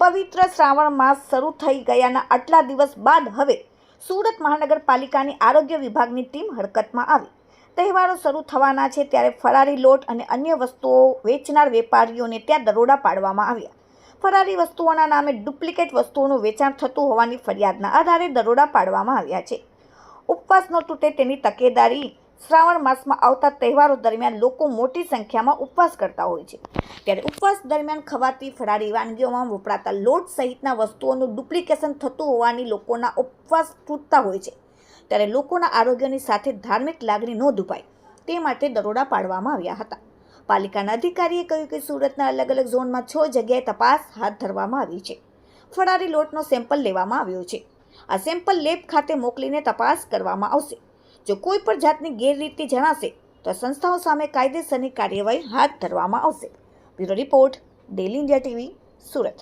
પવિત્ર શ્રાવણ માસ શરૂ થઈ ગયાના આટલા દિવસ બાદ હવે સુરત મહાનગરપાલિકાની આરોગ્ય વિભાગની ટીમ હરકતમાં આવી. તહેવારો શરૂ થવાના છે ત્યારે ફરારી લોટ અને અન્ય વસ્તુઓ વેચનાર વેપારીઓને ત્યાં દરોડા પાડવામાં આવ્યા. ફરારી વસ્તુઓના નામે ડુપ્લિકેટ વસ્તુઓનું વેચાણ થતું હોવાની ફરિયાદના આધારે દરોડા પાડવામાં આવ્યા છે. ઉપવાસ ન તૂટે તેની તકેદારી શ્રાવણ માસમાં આવતા તહેવારો દરમિયાન લોકો મોટી સંખ્યામાં ઉપવાસ કરતા હોય છે. ત્યારે ઉપવાસ દરમિયાન ખવાતી ફરાળી વાનગીઓમાં વપરાતા લોટ સહિતના વસ્તુઓનું ડુપ્લિકેશન થતું હોવાની લોકોના ઉપવાસ તૂટતા હોય છે. ત્યારે લોકોના આરોગ્યની સાથે ધાર્મિક લાગણી ન દુભાય તે માટે દરોડા પાડવામાં આવ્યા હતા. પાલિકાના અધિકારીએ કહ્યું કે સુરતના અલગ અલગ ઝોનમાં છ જગ્યાએ તપાસ હાથ ધરવામાં આવી છે. ફરારી લોટનો સેમ્પલ લેવામાં આવ્યો છે. આ સેમ્પલ લેબ ખાતે મોકલીને તપાસ કરવામાં આવશે. જો કોઈ પણ જાતની ગેરરીતિ જણાશે, તો સંસ્થાઓ સામે કાયદેસરની કાર્યવાહી હાથ ધરવામાં આવશે. Bureau report daily India TV, Surat.